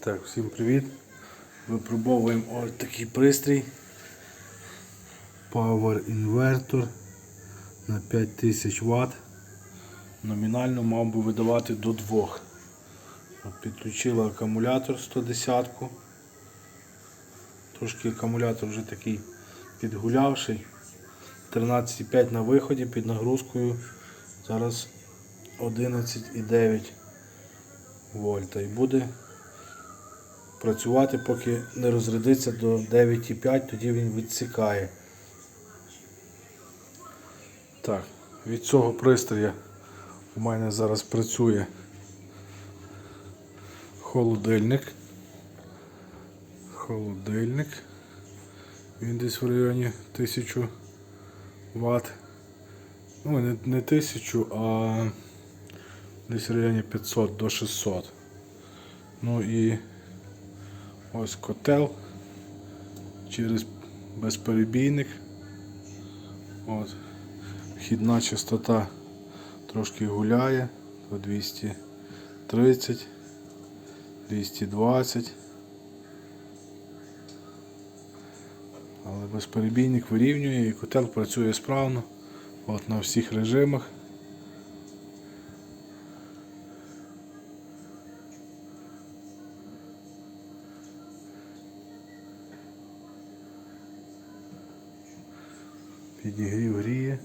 Так, всім привіт. Випробовуємо ось такий пристрій. Power Inverter на 5000 Вт. Номінально мав би видавати до 2. Підключила акумулятор 110. Трошки акумулятор вже такий підгулявший. 13,5 на виході під нагрузкою. Зараз 11,9 вольта. І буде працювати, поки не розрядиться до 9,5, тоді він відсікає. Так, від цього пристрою у мене зараз працює холодильник. Холодильник. Він десь в районі 1000 Вт. Ну, не, не 1000, а десь в районі 500 до 600. Ну і ось котел через безперебійник. От. Вхідна частота трошки гуляє до 230, 220. Але безперебійник вирівнює і котел працює справно от, на всіх режимах. Підігрів гріє.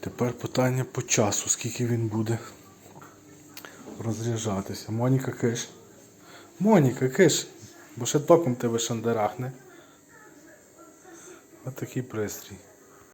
Тепер питання по часу, скільки він буде розряджатися. Моніка киш. Моніка киш, бо ще током тебе шандарахне. Ось такий пристрій.